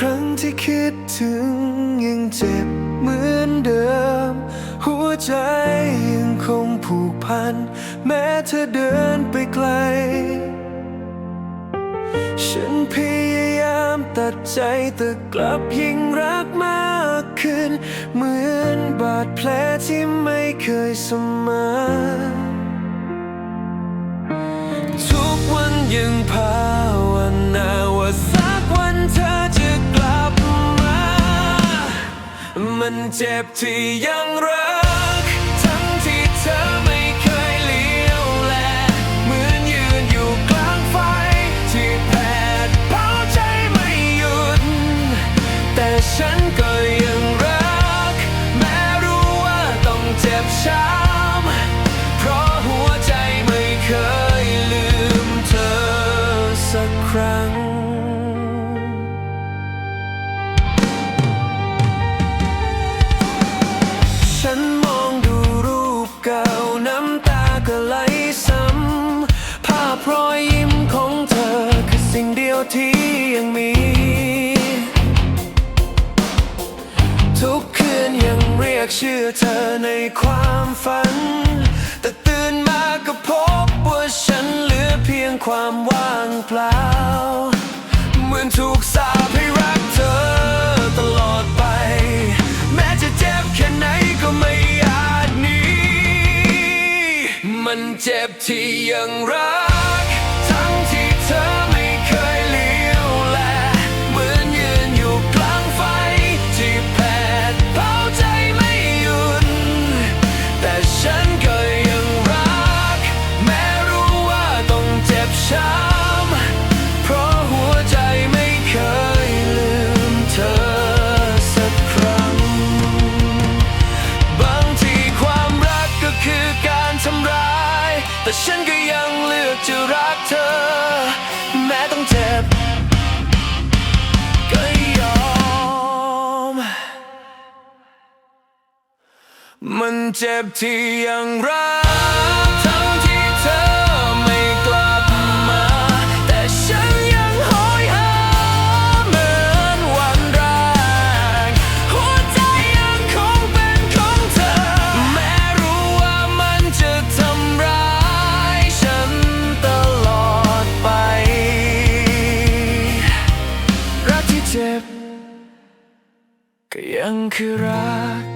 ครั้งที่คิดถึงยังเจ็บเหมือนเดิม หัวใจยังคงผูกพัน แม้เธอเดินไปไกล ฉันพยายามตัดใจแต่กลับยิ่งรักมากขึ้น เหมือนบาดแผลที่ไม่เคยสมาน มันเจ็บที่ยังรัก ทั้งที่เธอไม่เคยเลี้ยวแล เหมือนยืนอยู่กลางไฟ ที่แผดเผาใจไม่หยุด แต่ฉันก็ยังรัก แม้รู้ว่าต้องเจ็บช้ำ น้ำตาก็ไหลซ้ำภาพรอยยิ้มของเธอ คือสิ่งเดียวที่ยังมี ทุกคืนยังเรียกชื่อเธอในความฝัน แต่ตื่นมาก็พบว่าฉันเหลือเพียงความว่างเปล่า เหมือนถูกสาปให้ มันเจ็บที่ยังรัก แต่ฉันก็ยังเลือกจะรักเธอ แม้ต้องเจ็บก็ยอม มันเจ็บที่ยังรัก ก็ยังคือรัก